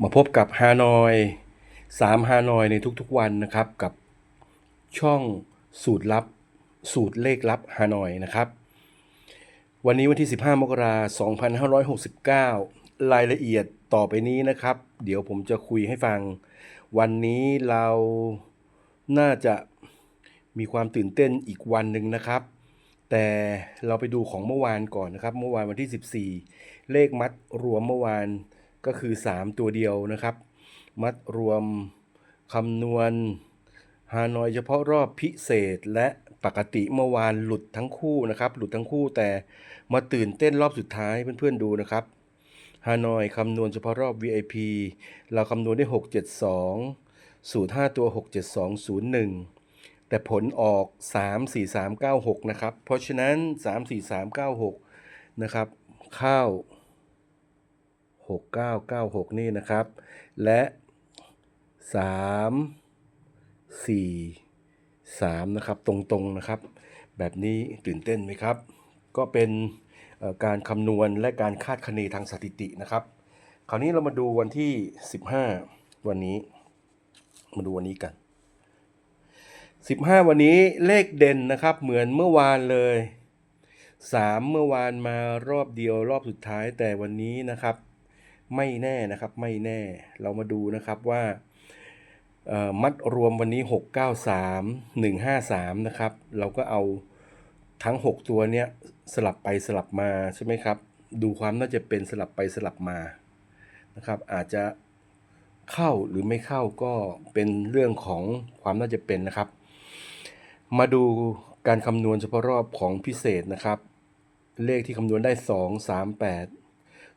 มาพบกับฮานอยสามฮานอยในทุกๆวันนะครับ กับช่องสูตรลับ สูตรเลขลับฮานอยนะครับ วันนี้วันที่ 15 มกราคม2569 รายละเอียดต่อไปนี้นะครับ เดี๋ยวผมจะคุยให้ฟัง วันนี้เราน่าจะมีความตื่นเต้นอีกวันหนึ่งนะครับ แต่เราไปดูของเมื่อวานก่อนนะครับ เมื่อวานวันที่ 14 เลขมัดรวมเมื่อวาน ก็คือ 3 ตัวเดียวนะครับ มัดรวมคำนวณฮานอยเฉพาะรอบพิเศษและปกติเมื่อวานหลุดทั้งคู่นะครับ หลุดทั้งคู่แต่มาตื่นเต้นรอบสุดท้ายเพื่อนๆดูนะครับฮานอยคำนวณเฉพาะรอบ VIP เราคำนวณได้ 672สูตร5ตัว 67201 แต่ผลออก 34396 นะครับ เพราะฉะนั้น 34396 นะครับเข้า 6996 นี่นะครับ และ 3 4 3 นะครับ ตรงๆนะครับ แบบนี้ตื่นเต้นไหมครับ ก็เป็นการคำนวณและการคาดคะเนทางสถิตินะครับ คราวนี้เรามาดูวันที่ 15 วันนี้ มาดูวันนี้กัน 15 วันนี้เลขเด่นนะครับ เหมือนเมื่อวานเลย3เมื่อวานมารอบเดียวรอบสุดท้ายแต่วันนี้นะครับ ไม่แน่นะครับ ไม่แน่ เรามาดูนะครับว่ามัดรวมวันนี้ 693 153 นะครับ เราก็เอาทั้ง 6 ตัวเนี้ยสลับไปสลับมาใช่ไหมครับ ดูความน่าจะเป็นสลับไปสลับมานะครับ อาจจะเข้าหรือไม่เข้าก็เป็นเรื่องของความน่าจะเป็นนะครับ มาดูการคำนวณเฉพาะรอบของพิเศษนะครับ เลขที่คำนวณได้ 2 3 8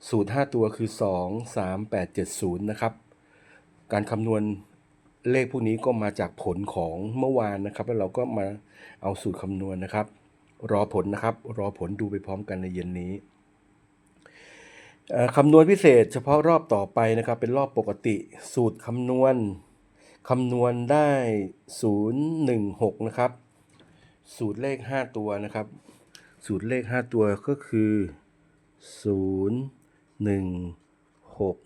สูตร 5 ตัวคือ 2 3 8 7 0 นะครับ การคำนวณเลขพวกนี้ก็มาจากผลของเมื่อวานนะครับ แล้วเราก็มาเอาสูตรคำนวณนะครับ รอผลนะครับ รอผลดูไปพร้อมกันในเย็นนี้คำนวณพิเศษเฉพาะรอบต่อไปนะครับ เป็นรอบปกติสูตรคำนวณคำนวณได้ 016 นะครับ สูตรเลข 5 ตัวนะครับ สูตรเลข 5 ตัวก็คือ 0 1 6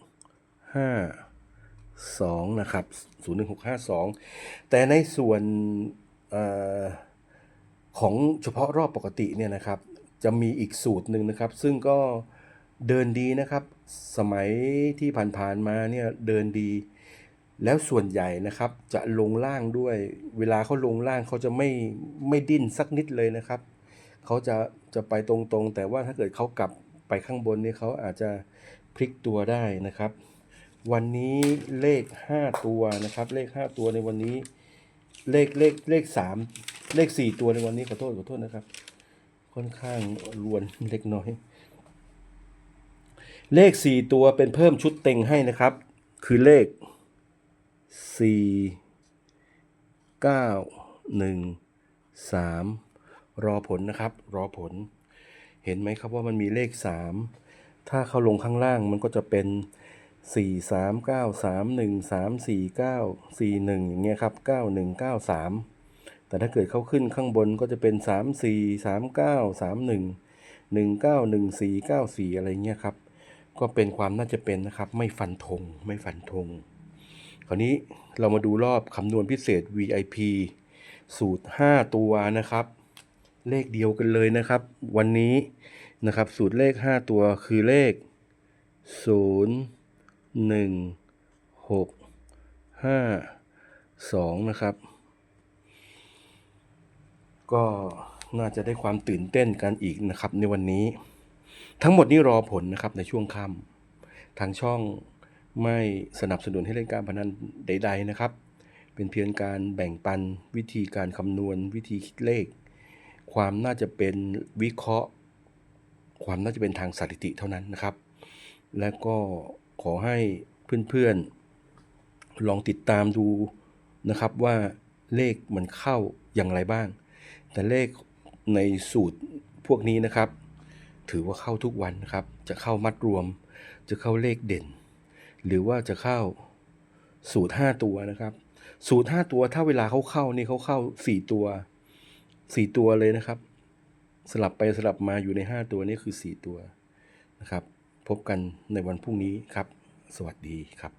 5 2นะครับ 0 1 6 5 2 แต่ในส่วนอของเฉพาะรอบปกติเนี่ยนะครับ จะมีอีกสูตรหนึ่งนะครับ ซึ่งก็เดินดีนะครับ สมัยที่ผ่านๆมาเนี่ยเดินดี แล้วส่วนใหญ่นะครับ จะลงล่างด้วย เวลาเขาลงล่างเขาจะไม่ไม่ดิ้นสักนิดเลยนะครับเขาจะจะไปตรงๆ แต่ว่าถ้าเกิดเขากลับ ไปข้างบนนี่เขาอาจจะพลิกตัวได้นะครับ วันนี้เลข 5 ตัวนะครับ เลข 5 ตัวในวันนี้ เลขเลขเลขสามเลขสี่ตัวในวันนี้ขอโทษขอโทษนะครับ ค่อนข้างรวนเล็กน้อย เลขสี่ตัวเป็นเพิ่มชุดเต็งให้นะครับ คือเลขสี่เก้าหนึ่งสามรอผลนะครับ รอผล เห็นไหมครับว่ามันมีเลขสามถ้าเข้าลงข้างล่างมันก็จะเป็นสี่สามเก้าสามหนึ่งสามสี่เก้าสี่หนึ่งอย่างเงี้ยครับเก้าหนึ่งเก้าสามแต่ถ้าเกิดเขาขึ้นข้างบนก็จะเป็นสามสี่สามเก้าสามหนึ่งหนึ่งเก้าหนึ่งสี่เก้าสี่อะไรเงี้ยครับ ก็เป็นความน่าจะเป็นนะครับ ไม่ฟันธงไม่ฟันธงคราวนี้เรามาดูรอบคำนวณพิเศษ VIP สูตร 5 ตัวนะครับ เลขเดียวกันเลยนะครับ วันนี้นะครับ สูตรเลข 5 ตัวคือเลข 0 1 6 5 2 นะครับ ก็น่าจะได้ความตื่นเต้นกันอีกนะครับในวันนี้ ทั้งหมดนี้รอผลนะครับในช่วงค่ำทางช่องไม่สนับสนุนให้เล่นการพนันใด ๆนะครับ เป็นเพียงการแบ่งปันวิธีการคำนวณวิธีคิดเลข ความน่าจะเป็นวิเคราะห์ ความน่าจะเป็นทางสถิติเท่านั้นนะครับ และก็ขอให้เพื่อนๆ ลองติดตามดูนะครับว่าเลขมันเข้าอย่างไรบ้าง แต่เลขในสูตรพวกนี้นะครับ ถือว่าเข้าทุกวันนะครับ จะเข้ามัดรวม จะเข้าเลขเด่น หรือว่าจะเข้าสูตร 5 ตัวนะครับ สูตร 5 ตัวถ้าเวลาเขาเข้านี่เขาเข้า 4 ตัว สี่ตัวเลยนะครับ สลับไปสลับมาอยู่ใน5ตัวนี้คือ4ตัวนะครับ พบกันในวันพรุ่งนี้ครับ สวัสดีครับ